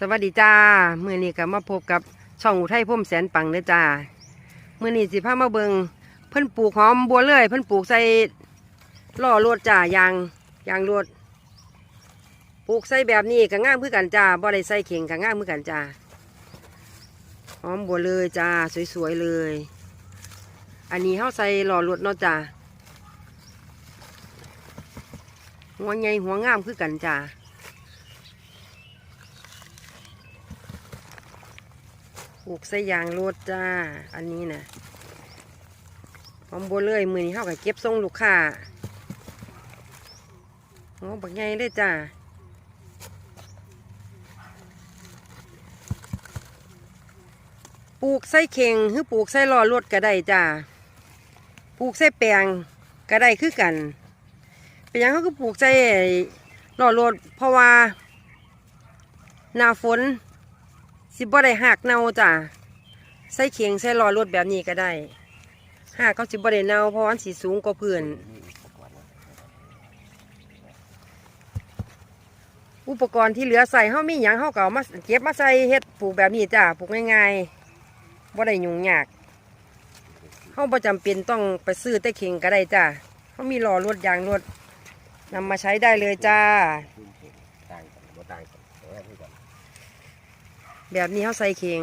สวัสดีจ้ามื่อนี้ก็มาพบกับช่องอุทัยพุ่มแสนปังเด้อจ้ามื่อนี้สิพามาเบิงเพิ่นปลูกหอมบัวเลยเพิ่นปลูกใส่ล่อรวดจ้ายางยางรวดปลูกใส่แบบนี้ก็ง่ามคือกันจ้าบ่ได้ใส่เข่งก็ง่ามคือกันจ้าหอมบัวเลยจ้าสวยๆเลย อันนี้เฮาใส่ล่อรวดเนาะจ้าหัวใหญ่หัวงามคือกันจ้า ลูกใส่ยางรถจ้า อันนี้นะหอมบัวเลยมือนี้เข้าก็เก็บส่งลูกค้าโอ้บักใหญ่เลยจ้าปลูกใส่เข่งหรือปลูกใส่ล้อรถก็ได้จ้าปลูกใส่แปลงก็ได้คือกัน เป็นยังเขาก็ปลูกใส่ล้อรถเพราะว่าหน้าฝน สิบ่ได้หักเน่าจ้ะใส่เคียงใส่ล้อรถแบบนี้ก็ได้หักเขาสิบ่ได้เน่าเพราะว่ามันสิสูงกว่าพื้นอุปกรณ์ที่เหลือใส่เฮามีหยังเฮาก็เอามาเก็บมาใส่เฮ็ดปลูกแบบนี้จ้ะปลูกง่ายๆบ่ได้ยุ่งยากเฮาบ่จำเป็นต้องไปซื้อแต่เข่งก็ได้จ้ะเฮามีล้อรถยางรถนำมาใช้ได้เลยจ้า ต่างกันบ่ต่างกัน แบบนี้เขาใส่เข่ง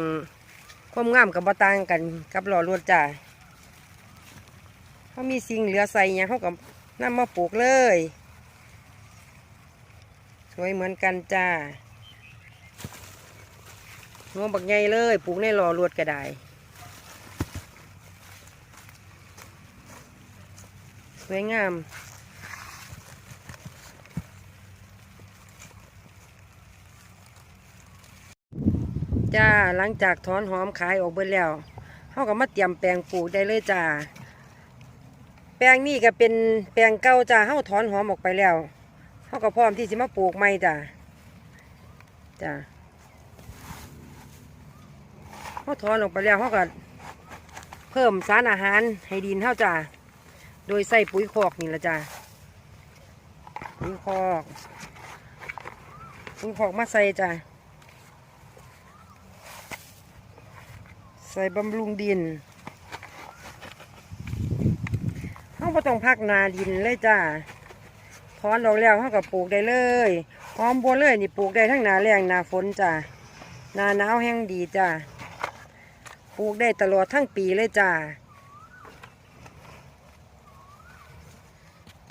ความงามกับบ่ต่างกันกับหล่อรวดจ้าเขามีสิ่งเหลือใส่หยังเขากับนำมาปลูกเลย สวยเหมือนกันจ้าหัวบักใหญ่เลยปลูกในหล่อรวดก็ได้สวยงาม จ้าหลังจากถอนหอมขายออกเบิดแล้วเขาก็มาเตรียมแปลงปลูกได้เลยจ้าแปลงนี่ก็เป็นแปลงเก่าจ้าเขาถอนหอมออกไปแล้วเขาก็พร้อมที่จะมาปลูกใหม่จ้าจ้าเขาถอนออกไปแล้วเขาก็เพิ่มสารอาหารให้ดินเขาจ้าโดยใส่ปุ๋ยคอกนี่ละจ้าปุ๋ยคอกปุ๋ยคอกมาใส่จ้า ส่บำรุงดินเขาก็ต้องพักนาดินเลยจ้าถอนออกแล้วเขาก็ปลูกได้เลยหอมบัวเลยนี่ปลูกได้ทั้งนาแรงนาฝนจ้านาหนาวแห้งดีจ้าปลูกได้ตลอดทั้งปีเลยจ้า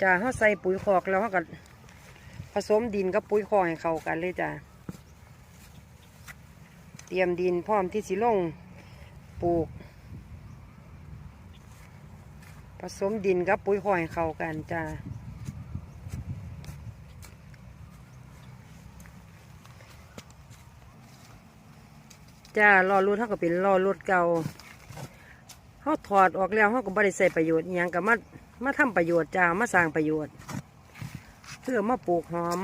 จ้าเขาใส่ปุ๋ยคอกแล้วเขาก็ผสมดินกับปุ๋ยคอกให้เข้ากันเลยจ้าเตรียมดินพร้อมที่สิลง ปลูก ผสมดินกับปุ๋ยคอยเข้ากันจ้าจ้ารอรถเขาก็เป็นรอรถเก่าเขาถอดออกแล้วเขาก็บริใส่ประโยชน์อย่างกับมามาทำประโยชน์จ้ามาสร้างประโยชน์ เพื่อมาปลูกหอม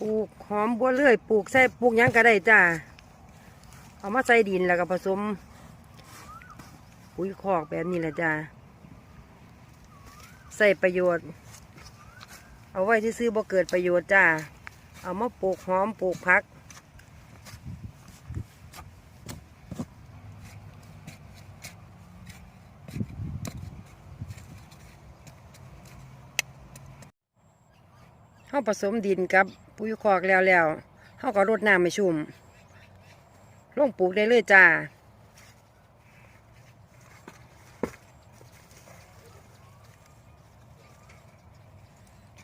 ปลูกหอมบัวเลื่อยปลูกใส่ปลูกยังก็ได้จ้า เอามาใส่ดินแล้วก็ผสมปุ๋ยคอกแบบนี้แหละจ้าใส่ประโยชน์ เอาไว้ที่ซื้อบ่เกิดประโยชน์จ้า เอามาปลูกหอมปลูกพัก เขาผสมดินกับปุ๋ยคอกแล้วแล้วเขาก็รดน้ำให้ชุ่ม งปลูกได้เลยจ้า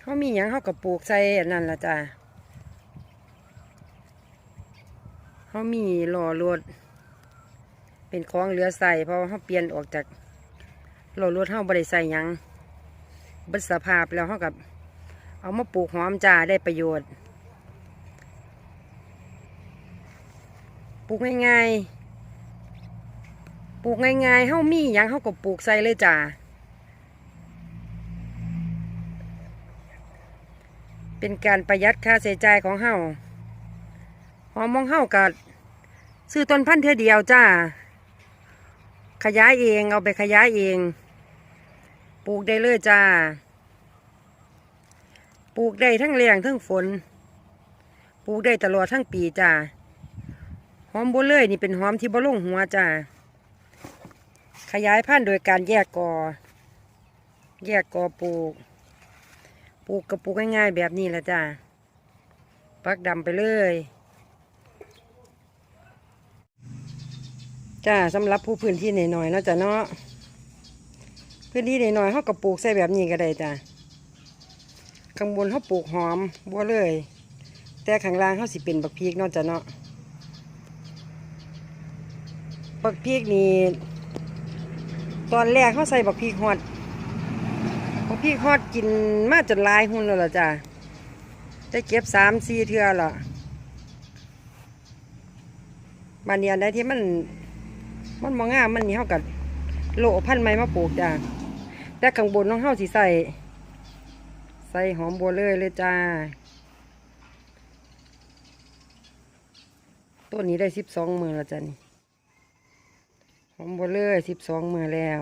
เขามีหยังเขากับปลูกใส่อันนั่นละจ้าเขามีหล่อรถเป็นของเหลือใส่เพราะเขาเปลี่ยนออกจากหล่อรถเขาบริใส่ยังบัสภาพแล้วเขากับเอามาปลูกหอมจ้าได้ประโยชน์ ปลูกง่ายๆ ปลูกง่ายๆเฮามีหยังเฮาก็ปลูกใส่เลยจ้าเป็นการประหยัดค่าใช้จ่ายของเฮาหอมมองเฮากัดซื้อต้นพันธุ์เท่เดียวจ้า ขยายเองเอาไปขยายเอง ปลูกได้เลยจ้า ปลูกได้ทั้งแรงทั้งฝน ปลูกได้ตลอดทั้งปีจ้า อมบัวเล่ยนี่เป็นหอมที่บ่ลงหัวจ้าขยายพันธุ์โดยการแยกกอ แยกกอปลูก ปลูกกระปลูกง่ายๆแบบนี้แหละจ้าปักดำไปเลยจ้าสำหรับผู้พื้นที่หน่อยๆเนาะจ้ะเนาะพื้นที่หน่อยๆเขาก็ปลูกใส่แบบนี้ก็ได้จ้ะข้างบนเขาปลูกหอมบัวเลย แต่ข้างล่างเขาสิเป็นบักพริกเนาะจ้ะเนาะ บักพริกนี่ตอนแรกเขาใส่บักพริกฮอดบักพริกฮอดกินมาจนลายหุ่นแล้วล่ะจ้ะได้เก็บสามสี่เทือและบานเนียนได้ที่มันมันมองงามมันนี่เฮากับโลพันธุ์ไม้มาปลูกจ้าแต่ข้างบนน้องเฮาสิใส่ใส่หอมบัวเลยเลยจ้าต้นนี้ได้สิบสองมือแล้วจ้านี่ อมบัวเลยสิบสองมือแล้ว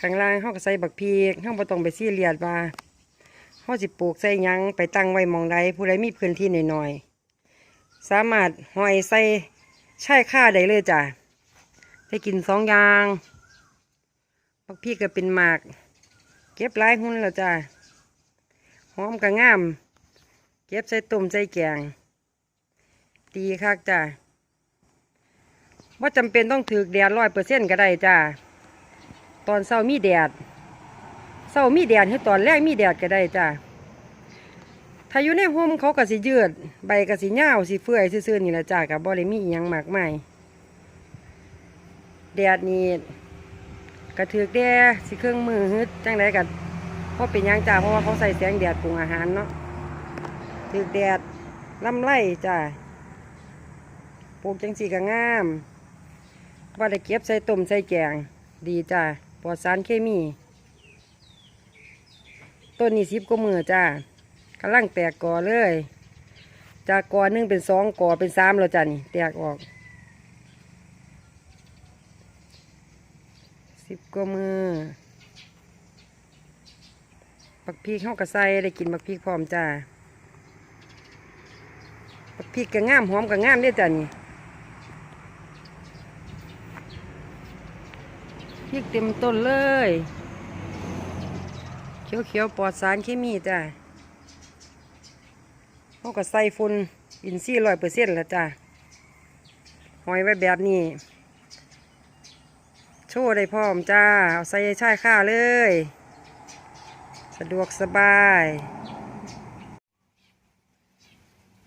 ข้างล่างเฮาก็ใส่บักพีกเฮาบ่ต้องไปซีเรียสว่าเฮาสิปลูกใส่ยังไปตั้งไว้มองใดผู้ใดมีพื้นที่หน่อยๆสามารถหอยใส่ใช่ค่าได้เลยจ้ะได้กินสองอย่างบักพี่ก็เป็นหมาก เก็บหลายหุ่นแล้วจ้ะหอมก็งาม เก็บใส่ต้มใส่แกงดีคักจ้ะ ว่าจำเป็นต้องถือแดดร้อยเปอร์เซ็นต์ก็ได้จ้ะตอนเช้ามีแดดเช้ามีแดดใหรือตอนแรกมีแดดก็ได้จ้ะถ้าอยู่ในห่มเขาก็สิยืด ใบก็สิเหย้าสิเฟื่อยซื่อๆนี่แหละจ้ากับบ่ได้มีอิหยังมากมายแดดนี่กระถือกแดดสิเครื่องมือฮึดจังไดกันเพราะเป็นยังจ้าเพราะว่าเขาใส่แสงแดดปรุงอาหารเนาะถือแดดลำไรจ้าปลูกจังสีก็งาม ว่าได้เก็บใส่ต้มใส่แกง ดีจ้าปลอดสารเคมี ต้นนี้สิบกว่ามือจ้ากำลังแตกกอเลย จากกอหนึ่งเป็นสองกอเป็นสามแล้วจ้ะนี่ แตกออกสิบกว่ามือบักพริกเข้ากระใส่ได้กินบักพริกพร้อมจ้าบักพริกก็งามหอมก็งามเด้อจ้ะนี่ พริกเต็มต้นเลย เขียวๆปลอดสารเคมีจ้าเขาก็ใส่ฝุ่นอินทรีย์ร้อยเปอร์เซ็นต์ล้วจ้ะหอยไว้แบบนี้ โชว์ได้พร้อมจ้า เอาใส่ชายข้าเลย สะดวกสบาย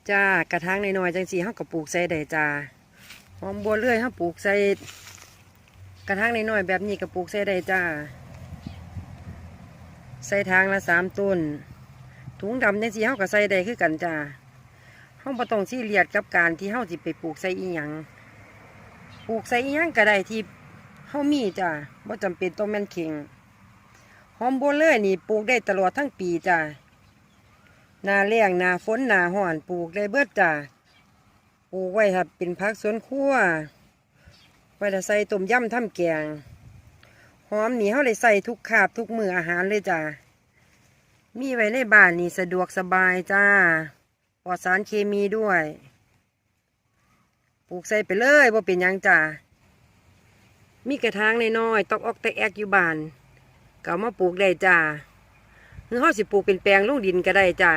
จ้ากระถางในน้อยๆจังสีเขาก็ปลูกใส่ได้จ้าหอมบัวเลื่อยเขาปลูกใส่ กระถางในน้อยๆแบบนี้ก็ปลูกใส่ได้จ้า ใส่ทางละสามต้น ถุงดำในสีเฮาก็ใส่ได้คือกันจ้าเฮาบ่ต้องซีเรียสกับการที่เฮาสิไปปลูกใส่อีหยังปลูกใส่อีหยังก็ได้ที่เฮามีจ้าบ่จำเป็นต้องแม่นเข่งหอมบัวเลยนี่ปลูกได้ตลอดทั้งปีจ้านาแล้งนาฝนนาร้อนปลูกได้เบิดจ้าปลูกไว้ครับเป็นผักสวนครัว ไว้ถ้าใส่ต้มยำทำแกง หอมนี่เฮาได้ใส่ทุกคาบทุกมืออาหารเลยจ้ามีไว้ในบ้านนี่สะดวกสบายจ้า ปลอดสารเคมีด้วย ปลูกใส่ไปเลยว่าเป็นยังจ้า มีกระถางน้อยๆตอกออกแตกแอกอยู่บ้านก็เอามาปลูกได้จ้าหรือเขาสิปลูกเป็นแปลงลงดินก็ได้จ้า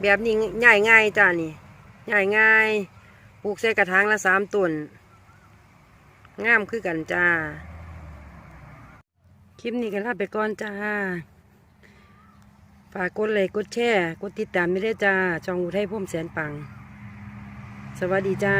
แบบนี้ง่ายง่ายจ้านี่ ง่ายง่าย ปลูกใส่กระถางละสามต้น งามคือกันจ้า คลิปนี้กันลาไปก่อนจ้า ฝากกดไลค์กดแชร์กดติดตามไม่ได้จ้าจองอุทัยพุ่มแสนปัง สวัสดีจ้า